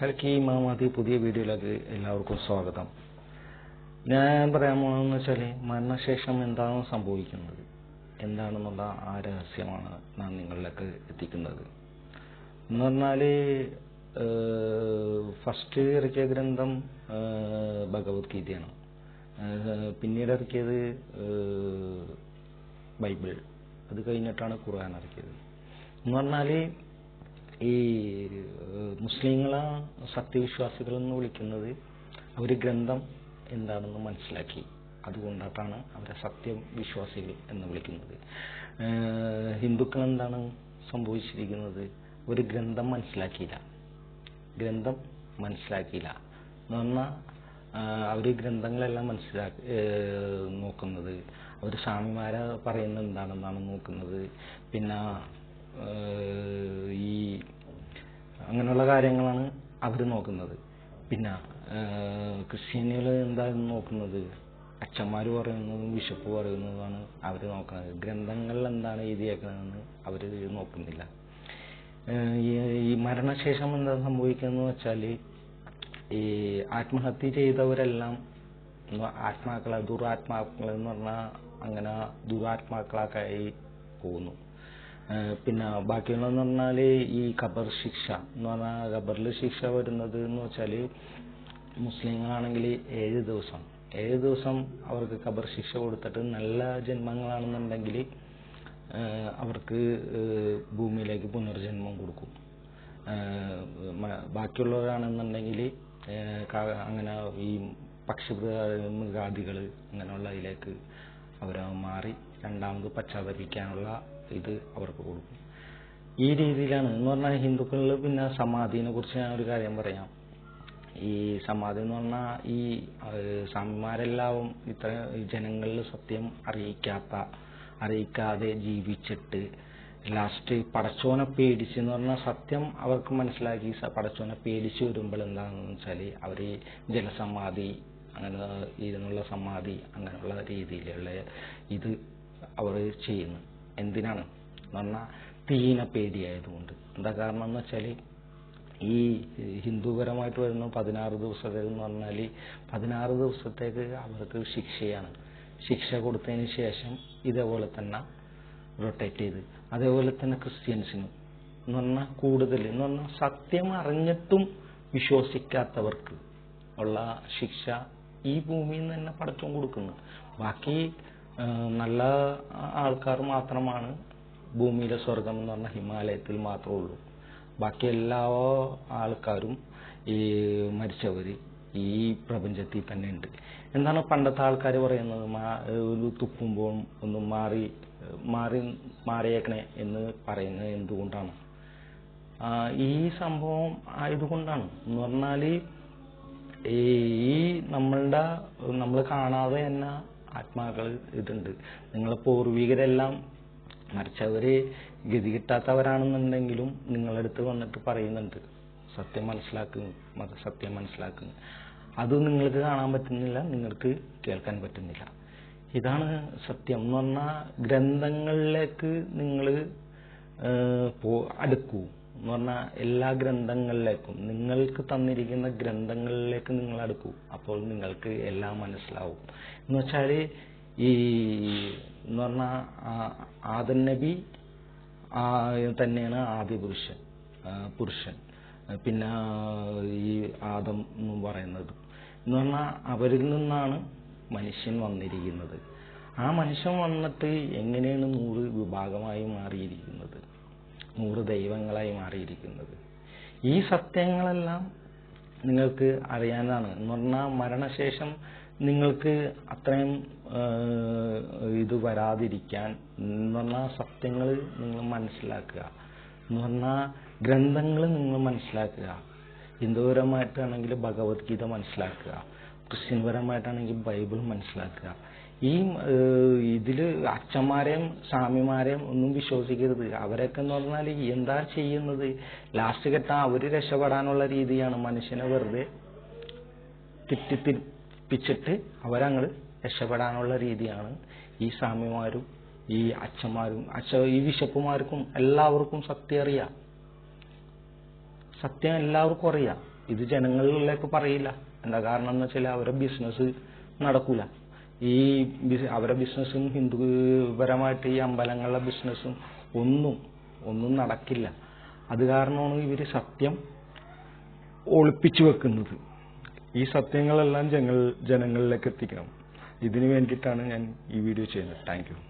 കൽക്കി മാമാതി പുതിയ വീഡിയോയിലേക്ക് എല്ലാവർക്കും സ്വാഗതം. ഞാൻ പറയാൻ പോകുന്നതെന്ന് വെച്ചാൽ മരണശേഷം എന്താണ് സംഭവിക്കുന്നത്? എന്താണെന്നുള്ള ആ രഹസ്യമാണ് ഞാൻ നിങ്ങളിലേക്ക് എത്തിക്കുന്നത്. എന്ന് പറഞ്ഞാൽ ഫസ്റ്റ് ഇറക്കിയ ഗ്രന്ഥം ഭഗവത്ഗീതയാണ്. പിന്നീട് ഇറക്കിയത് ബൈബിൾ. അത് കഴിഞ്ഞിട്ടാണ് ഖുർആൻ ഇറക്കിയത്. എന്ന് പറഞ്ഞാൽ ഈ മുസ്ലിങ്ങളെ സത്യവിശ്വാസികൾ എന്ന് വിളിക്കുന്നത് അവർ ഗ്രന്ഥം എന്താണെന്ന് മനസ്സിലാക്കി. അതുകൊണ്ടാണ് അവരെ സത്യവിശ്വാസികൾ എന്ന് വിളിക്കുന്നത്. ഹിന്ദുക്കൾ എന്താണ് സംഭവിച്ചിരിക്കുന്നത്? ഒരു ഗ്രന്ഥം മനസ്സിലാക്കിയില്ല. ഗ്രന്ഥം മനസ്സിലാക്കിയില്ല. എന്ന് പറഞ്ഞാൽ അവർ ഗ്രന്ഥങ്ങളെല്ലാം മനസ്സിലാക്കി നോക്കുന്നത്. അവർ സ്വാമിമാരെ പറയുന്നത് എന്താണെന്നാണ് നോക്കുന്നത്. പിന്നെ ഈ അങ്ങനെയുള്ള കാര്യങ്ങളാണ് അവർ നോക്കുന്നത്. പിന്നെ ക്രിസ്ത്യാനികൾ എന്താണ് നോക്കുന്നത്? അച്ഛന്മാർ പറയുന്നതും ബിഷപ്പ് പറയുന്നതുമാണ് അവർ നോക്കുന്നത്. ഗ്രന്ഥങ്ങളിൽ എന്താണ് എഴുതിയേക്കുന്നതെന്ന് അവർ നോക്കുന്നില്ല. ഈ മരണശേഷം എന്താ സംഭവിക്കുന്നത് വെച്ചാൽ ഈ ആത്മഹത്യ ചെയ്തവരെല്ലാം ആത്മാക്കളെ ദുരാത്മാക്കൾ എന്ന് പറഞ്ഞാൽ അങ്ങനെ ദുരാത്മാക്കളൊക്കെ ആയി പോകുന്നു. പിന്നെ ബാക്കിയുള്ളതെന്ന് പറഞ്ഞാൽ ഈ ഖബർ ശിക്ഷ എന്ന് പറഞ്ഞാൽ ഖബറിൽ ശിക്ഷ വരുന്നത് എന്ന് വെച്ചാൽ മുസ്ലിങ്ങളാണെങ്കിൽ ഏഴ് ദിവസം. ഏഴ് ദിവസം അവർക്ക് ഖബർ ശിക്ഷ കൊടുത്തിട്ട് നല്ല ജന്മങ്ങളാണെന്നുണ്ടെങ്കിൽ അവർക്ക് ഭൂമിയിലേക്ക് പുനർജന്മം കൊടുക്കും. ബാക്കിയുള്ളവരാണെന്നുണ്ടെങ്കിൽ അങ്ങനെ ഈ പക്ഷി മൃഗാദികൾ അങ്ങനെയുള്ള ഇതിലേക്ക് അവർ മാറി രണ്ടാമത് പശ്ചാത്തപിക്കാനുള്ള ഇത് അവർക്ക് കൊടുക്കും. ഈ രീതിയിലാണ് എന്ന് പറഞ്ഞാൽ ഹിന്ദുക്കളിൽ പിന്നെ സമാധിനെ കുറിച്ച് ഞാൻ ഒരു കാര്യം പറയാം. ഈ സമാധി എന്ന് പറഞ്ഞാൽ ഈ ഏഹ്, ഇത്ര ജനങ്ങളിൽ സത്യം അറിയിക്കാത്ത അറിയിക്കാതെ ജീവിച്ചിട്ട് ലാസ്റ്റ് പടച്ചോനെ പേടിച്ച് എന്ന് പറഞ്ഞാൽ സത്യം അവർക്ക് മനസ്സിലാക്കി. പടച്ചോനെ പേടിച്ച് വരുമ്പോൾ എന്താണെന്ന് വെച്ചാൽ അവർ ജലസമാധി അങ്ങനെ ഇരുന്നുള്ള സമാധി അങ്ങനെയുള്ള രീതിയിലുള്ള ഇത് അവർ ചെയ്യുന്നു. എന്തിനാണ്? എന്ന് തീന പേടിയായതുകൊണ്ട് എന്താ കാരണം എന്ന് വെച്ചാൽ ഈ ഹിന്ദുപരമായിട്ട് വരുന്ന പതിനാറ് ദിവസത്തേക്ക് എന്ന് പറഞ്ഞാൽ പതിനാറ് ദിവസത്തേക്ക് അവർക്ക് ശിക്ഷയാണ്. ശിക്ഷ കൊടുത്തതിന് ശേഷം ഇതേപോലെ തന്നെ റൊട്ടേറ്റ് ചെയ്ത്. അതേപോലെ തന്നെ ക്രിസ്ത്യൻസിനും എന്ന് പറഞ്ഞാൽ കൂടുതൽ എന്ന് പറഞ്ഞാൽ സത്യം അറിഞ്ഞിട്ടും വിശ്വസിക്കാത്തവർക്ക് ഉള്ള ശിക്ഷ ഈ ഭൂമിയിൽ നിന്ന് തന്നെ പടച്ചോൻ കൊടുക്കുന്നത് ബാക്കി നല്ല ആൾക്കാർ മാത്രമാണ് ഭൂമിയിലെ സ്വർഗം എന്ന് പറഞ്ഞ ഹിമാലയത്തിൽ മാത്രമേ ഉള്ളൂ. ബാക്കി എല്ലാ ആൾക്കാരും ഈ മരിച്ചവർ ഈ പ്രപഞ്ചത്തിൽ തന്നെ ഉണ്ട്. എന്താണ് പണ്ടത്തെ ആൾക്കാർ പറയുന്നത്? ഒരു തുപ്പുമ്പോൾ ഒന്ന് മാറി മാറി മാറിയേക്കണേ എന്ന് പറയുന്നത് എന്തുകൊണ്ടാണ്? ഈ സംഭവം ആയതുകൊണ്ടാണ്. എന്ന് പറഞ്ഞാൽ ഈ നമ്മളുടെ നമ്മൾ കാണാതെ തന്നെ ആത്മാക്കൾ ഇതുണ്ട്. നിങ്ങളെ പൂർവികരെല്ലാം മരിച്ചവര് ഗതി കിട്ടാത്തവരാണെന്നുണ്ടെങ്കിലും നിങ്ങളെ അടുത്ത് വന്നിട്ട് പറയുന്നുണ്ട്. സത്യം മനസ്സിലാക്കുന്നു മത സത്യം മനസ്സിലാക്കും. അത് നിങ്ങൾക്ക് കാണാൻ പറ്റുന്നില്ല നിങ്ങൾക്ക് കേൾക്കാൻ പറ്റുന്നില്ല. ഇതാണ് സത്യം എന്ന് പറഞ്ഞാൽ ഗ്രന്ഥങ്ങളിലേക്ക് നിങ്ങൾ അടുക്കൂ. എന്ന് പറഞ്ഞാൽ എല്ലാ ഗ്രന്ഥങ്ങളിലേക്കും നിങ്ങൾക്ക് തന്നിരിക്കുന്ന ഗ്രന്ഥങ്ങളിലേക്ക് നിങ്ങൾ അടുക്കൂ. അപ്പോൾ നിങ്ങൾക്ക് എല്ലാം മനസ്സിലാവും. എന്ന് വെച്ചാൽ ഈ എന്ന് പറഞ്ഞാൽ ആദൻ നബി തന്നെയാണ് ആദ്യ പുരുഷൻ പുരുഷൻ. പിന്നെ ഈ ആദം എന്ന് പറയുന്നത്. എന്ന് പറഞ്ഞാൽ അവരിൽ നിന്നാണ് മനുഷ്യൻ വന്നിരിക്കുന്നത്. ആ മനുഷ്യൻ വന്നിട്ട് എങ്ങനെയാണ് നൂറ് വിഭാഗമായി മാറിയിരിക്കുന്നത്? നൂറ് ദൈവങ്ങളായി മാറിയിരിക്കുന്നത്. ഈ സത്യങ്ങളെല്ലാം നിങ്ങൾക്ക് അറിയാനാണ്. എന്ന് പറഞ്ഞാൽ മരണശേഷം നിങ്ങൾക്ക് അത്രയും ഇത് വരാതിരിക്കാൻ എന്ന് പറഞ്ഞാൽ സത്യങ്ങൾ നിങ്ങൾ മനസ്സിലാക്കുക. എന്ന് പറഞ്ഞാൽ ഗ്രന്ഥങ്ങൾ നിങ്ങൾ മനസ്സിലാക്കുക. ഹിന്ദുപരമായിട്ടാണെങ്കിൽ ഭഗവത്ഗീത മനസ്സിലാക്കുക. ക്രിസ്ത്യൻപരമായിട്ടാണെങ്കിൽ ബൈബിൾ മനസ്സിലാക്കുക. ഈ ഇതിൽ അച്ഛന്മാരെയും സ്വാമിമാരെയും ഒന്നും വിശ്വസിക്കരുത്. അവരൊക്കെ എന്ന് പറഞ്ഞാൽ എന്താ ചെയ്യുന്നത്? ലാസ്റ്റ് ഘട്ടം അവർ രക്ഷപ്പെടാനുള്ള രീതിയാണ്. മനുഷ്യനെ വെറുതെ തെറ്റിദ്ധരിപ്പിച്ചിട്ട് അവരങ്ങൾ രക്ഷപ്പെടാനുള്ള രീതിയാണ് ഈ സ്വാമിമാരും ഈ അച്ഛന്മാരും അച്ഛ ഈ ബിഷപ്പുമാർക്കും എല്ലാവർക്കും സത്യം അറിയാം. സത്യം എല്ലാവർക്കും അറിയാം. ഇത് ജനങ്ങളിലേക്ക് പറയില്ല. എന്താ കാരണം എന്ന് വെച്ചാൽ അവരുടെ ബിസിനസ് നടക്കൂല. ഈ അവരുടെ ബിസിനസ്സും ഹിന്ദുപരമായിട്ട് ഈ അമ്പലങ്ങളുടെ ബിസിനസ്സും ഒന്നും ഒന്നും നടക്കില്ല. അത് കാരണമാണ് ഇവർ സത്യം ഒളിപ്പിച്ചു വെക്കുന്നത്. ഈ സത്യങ്ങളെല്ലാം ജനങ്ങൾ ജനങ്ങളിലേക്ക് എത്തിക്കണം. ഇതിനു വേണ്ടിയിട്ടാണ് ഞാൻ ഈ വീഡിയോ ചെയ്യുന്നത്. താങ്ക്